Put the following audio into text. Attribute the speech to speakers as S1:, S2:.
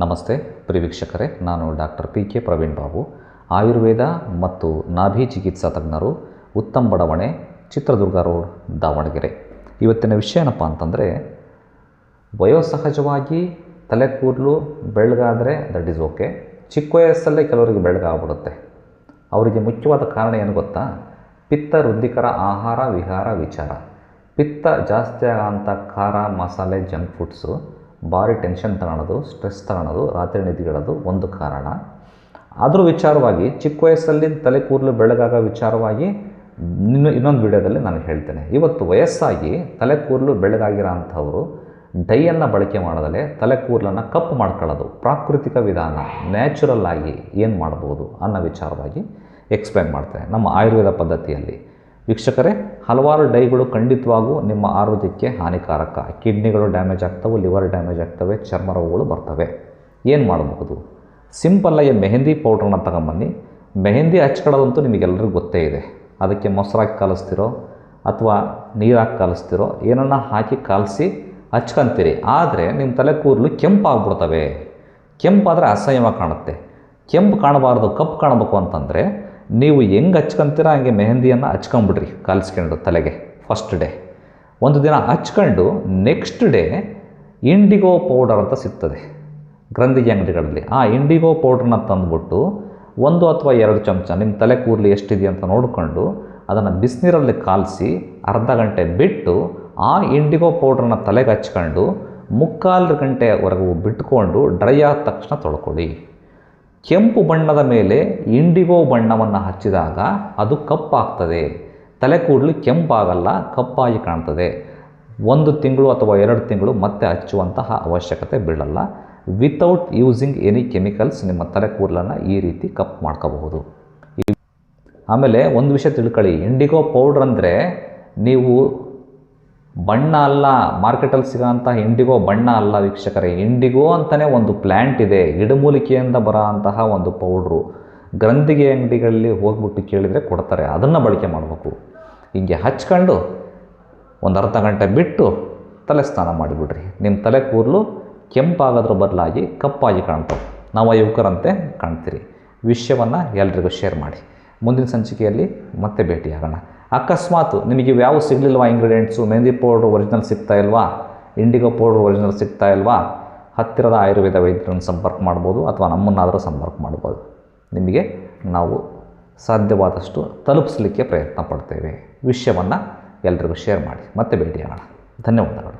S1: ನಮಸ್ತೆ ಪ್ರಿವೀಕ್ಷಕರೇ ನಾನು doctor P K Praveen Babu. Ayurveda ಮತ್ತು ನಾಭಿ ಚಿಕಿತ್ಸಾ ತಜ್ಞರು ಉತ್ತಮ ಬಡಾವಣೆ, ಚಿತ್ರದುರ್ಗ ರೋಡ್, ದಾವಣಗೆರೆ. ಇವತ್ತಿನ ವಿಷಯ ಏನಪ್ಪ ಅಂತಂದರೆ ವಯೋಸಹಜವಾಗಿ ತಲೆ ಕೂದಲು ಬೆಳಗಾದರೆ ದಟ್ ಈಸ್ ಓಕೆ ಚಿಕ್ಕ ವಯಸ್ಸಲ್ಲೇ ಕೆಲವರಿಗೆ ಬೆಳಗಾಗ್ಬಿಡುತ್ತೆ ಅವರಿಗೆ ಮುಖ್ಯವಾದ ಕಾರಣ ಏನು ಗೊತ್ತಾ? ಪಿತ್ತ ವೃದ್ಧಿಕರ ಆಹಾರ, ವಿಹಾರ, ವಿಚಾರ. ಪಿತ್ತ ಜಾಸ್ತಿ ಆಗೋಂಥ ಖಾರ, ಮಸಾಲೆ, ಜಂಕ್ ಫುಡ್ಸು ಭಾರಿ ಟೆನ್ಷನ್ ತಗೊಳ್ಳೋದು ಸ್ಟ್ರೆಸ್ ತಗೊಳ್ಳೋದು ರಾತ್ರಿ ನಿದ್ದೆಗಳದು ಒಂದು ಕಾರಣ. ಅದ್ರ ವಿಚಾರವಾಗಿ ಚಿಕ್ಕ ವಯಸ್ಸಲ್ಲಿ ತಲೆ ಕೂದಲು ಬೆಳಗಾಗ ವಿಚಾರವಾಗಿ ಇನ್ನು ಇನ್ನೊಂದು ವಿಡಿಯೋದಲ್ಲಿ ನಾನು ಹೇಳ್ತೇನೆ. ಇವತ್ತು ವಯಸ್ಸಾಗಿ ತಲೆ ಕೂದಲು ಬೆಳಗಾಗಿರೋ ಅಂಥವರು ಡೈಯನ್ನು ಬಳಕೆ ಮಾಡದಲೇ ತಲೆ ಕೂದಲನ್ನು ಕಪ್ಪು ಮಾಡ್ಕೊಳ್ಳೋದು, ಪ್ರಾಕೃತಿಕ ವಿಧಾನ, ನ್ಯಾಚುರಲ್ ಆಗಿ ಏನು ಮಾಡ್ಬೋದು ಅನ್ನೋ ವಿಚಾರವಾಗಿ ಎಕ್ಸ್ಪ್ಲೈನ್ ಮಾಡ್ತೇನೆ. ನಮ್ಮ ಆಯುರ್ವೇದ ಪದ್ಧತಿಯಲ್ಲಿ ವೀಕ್ಷಕರೇ, ಹಲವಾರು ಡೈಗಳು ಖಂಡಿತವಾಗೂ ನಿಮ್ಮ ಆರೋಗ್ಯಕ್ಕೆ ಹಾನಿಕಾರಕ. ಕಿಡ್ನಿಗಳು ಡ್ಯಾಮೇಜ್ ಆಗ್ತವೆ, ಲಿವರ್ ಡ್ಯಾಮೇಜ್ ಆಗ್ತವೆ ಚರ್ಮ ರೋಗಗಳು ಬರ್ತವೆ. ಏನು ಮಾಡಬಹುದು? ಸಿಂಪಲ್ಲಾಗಿ ಮೆಹಂದಿ ಪೌಡ್ರನ್ನ ತಗೊಂಬನ್ನಿ. ಮೆಹಂದಿ ಹಚ್ಕೊಳ್ಳೋದಂತೂ ನಿಮಗೆಲ್ಲರಿಗೂ ಗೊತ್ತೇ ಇದೆ. ಅದಕ್ಕೆ ಮೊಸರಾಗಿ ಕಲಿಸ್ತಿರೋ ಅಥವಾ ನೀರಾಗಿ ಕಲಿಸ್ತಿರೋ ಏನನ್ನ ಹಾಕಿ ಕಲಸಿ ಹಚ್ಕೊಂತೀರಿ. ಆದರೆ ನಿಮ್ಮ ತಲೆ ಕೂದಲು ಕೆಂಪಾಗ್ಬಿಡ್ತವೆ. ಕೆಂಪಾದರೆ ಅಸಹ್ಯವಾಗಿ ಕಾಣುತ್ತೆ. ಕೆಂಪು ಕಾಣಬಾರ್ದು, ಕಪ್ಪು ಕಾಣಬೇಕು ಅಂತಂದರೆ ನೀವು ಹೆಂಗೆ ಹಚ್ಕೊಂತೀರ ಹಂಗೆ ಮೆಹಂದಿಯನ್ನು ಹಚ್ಕೊಂಬಿಡ್ರಿ ಕಲಿಸ್ಕೊಂಡು ತಲೆಗೆ ಫಸ್ಟ್ ಡೇ ಒಂದು ದಿನ ಹಚ್ಕೊಂಡು ನೆಕ್ಸ್ಟ್ ಡೇ ಇಂಡಿಗೋ ಪೌಡರ್ ಅಂತ ಸಿಗ್ತದೆ ಗ್ರಂಥಿಗೆ ಅಂಗಡಿಗಳಲ್ಲಿ. ಆ ಇಂಡಿಗೋ ಪೌಡ್ರನ್ನ ತಂದುಬಿಟ್ಟು ಒಂದು ಅಥವಾ ಎರಡು ಚಮಚ ನಿಮ್ಮ ತಲೆ ಕೂದಲು ಎಷ್ಟಿದೆ ಅಂತ ನೋಡಿಕೊಂಡು ಅದನ್ನು ಬಿಸಿನೀರಲ್ಲಿ ಕಾಲಿಸಿ ಅರ್ಧ ಗಂಟೆ ಬಿಟ್ಟು ಆ ಇಂಡಿಗೋ ಪೌಡ್ರನ್ನ ತಲೆಗೆ ಹಚ್ಕೊಂಡು ಮುಕ್ಕಾಲು ಗಂಟೆವರೆಗೂ ಬಿಟ್ಕೊಂಡು ಡ್ರೈ ಆದ ತಕ್ಷಣ ತೊಳ್ಕೊಳ್ಳಿ. ಕೆಂಪು ಬಣ್ಣದ ಮೇಲೆ ಇಂಡಿಗೋ ಬಣ್ಣವನ್ನು ಹಚ್ಚಿದಾಗ ಅದು ಕಪ್ಪಾಗ್ತದೆ. ತಲೆ ಕೂದಲು ಕೆಂಪಾಗಲ್ಲ, ಕಪ್ಪಾಗಿ ಕಾಣ್ತದೆ. ಒಂದು ತಿಂಗಳು ಅಥವಾ ಎರಡು ತಿಂಗಳು ಮತ್ತೆ ಹಚ್ಚುವಂತಹ ಅವಶ್ಯಕತೆ ಬೀಳಲ್ಲ. ವಿತೌಟ್ ಯೂಸಿಂಗ್ ಎನಿ ಕೆಮಿಕಲ್ಸ್ ನಿಮ್ಮ ತಲೆ ಕೂದಲನ್ನು ಈ ರೀತಿ ಕಪ್ ಮಾಡ್ಕೋಬಹುದು. ಆಮೇಲೆ ಒಂದು ವಿಷಯ ತಿಳ್ಕೊಳ್ಳಿ. ಇಂಡಿಗೋ ಪೌಡ್ರ್ ಅಂದರೆ ನೀವು ಬಣ್ಣ ಅಲ್ಲ ಮಾರ್ಕೆಟಲ್ಲಿ ಸಿಗೋಂಥ ಇಂಡಿಗೋ ಬಣ್ಣ ಅಲ್ಲ ವೀಕ್ಷಕರೇ. ಇಂಡಿಗೋ ಅಂತಲೇ ಒಂದು ಪ್ಲ್ಯಾಂಟ್ ಇದೆ ಗಿಡಮೂಲಿಕೆಯಿಂದ ಬರೋ ಅಂತಹ ಒಂದು ಪೌಡ್ರು ಗ್ರಂಥಿಗೆ ಅಂಗಡಿಗಳಲ್ಲಿ ಹೋಗ್ಬಿಟ್ಟು ಕೇಳಿದರೆ ಕೊಡ್ತಾರೆ, ಅದನ್ನು ಬಳಕೆ ಮಾಡಬೇಕು. ಹೀಗೆ ಹಚ್ಕೊಂಡು ಒಂದು ಅರ್ಧ ಗಂಟೆ ಬಿಟ್ಟು ತಲೆ ಸ್ನಾನ ಮಾಡಿಬಿಡ್ರಿ. ನಿಮ್ಮ ತಲೆ ಕೂದಲು ಕೆಂಪಾಗೋದ್ರ ಬದಲಾಗಿ ಕಪ್ಪಾಗಿ ಕಾಣ್ತವೆ. ನಾವು ಯುವಕರಂತೆ ಕಾಣ್ತೀರಿ. ವಿಷಯವನ್ನು ಎಲ್ರಿಗೂ ಶೇರ್ ಮಾಡಿ. ಮುಂದಿನ ಸಂಚಿಕೆಯಲ್ಲಿ ಮತ್ತೆ ಭೇಟಿಯಾಗೋಣ. ಅಕಸ್ಮಾತ್ ನಿಮಗೆ ಯಾವ ಸಿಗಲಿಲ್ವಾ ಇಂಗ್ರೀಡಿಯೆಂಟ್ಸು ಮೆಹಂದಿ ಪೌಡ್ರ್ ಒರಿಜಿನಲ್ ಸಿಗ್ತಾ ಇಲ್ವಾ? ಇಂಡಿಗೋ ಪೌಡ್ರ್ ಒರಿಜಿನಲ್ ಸಿಗ್ತಾ ಇಲ್ವಾ? ಹತ್ತಿರದ ಆಯುರ್ವೇದ ವೈದ್ಯರನ್ನು ಸಂಪರ್ಕ ಮಾಡ್ಬೋದು ಅಥವಾ ನಮ್ಮನ್ನಾದರೂ ಸಂಪರ್ಕ ಮಾಡ್ಬೋದು. ನಿಮಗೆ ನಾವು ಸಾಧ್ಯವಾದಷ್ಟು ತಲುಪಿಸಲಿಕ್ಕೆ ಪ್ರಯತ್ನ ಪಡ್ತೇವೆ. ವಿಷಯವನ್ನು ಎಲ್ರಿಗೂ ಶೇರ್ ಮಾಡಿ. ಮತ್ತೆ ಭೇಟಿಯಾಗೋಣ. ಧನ್ಯವಾದಗಳು.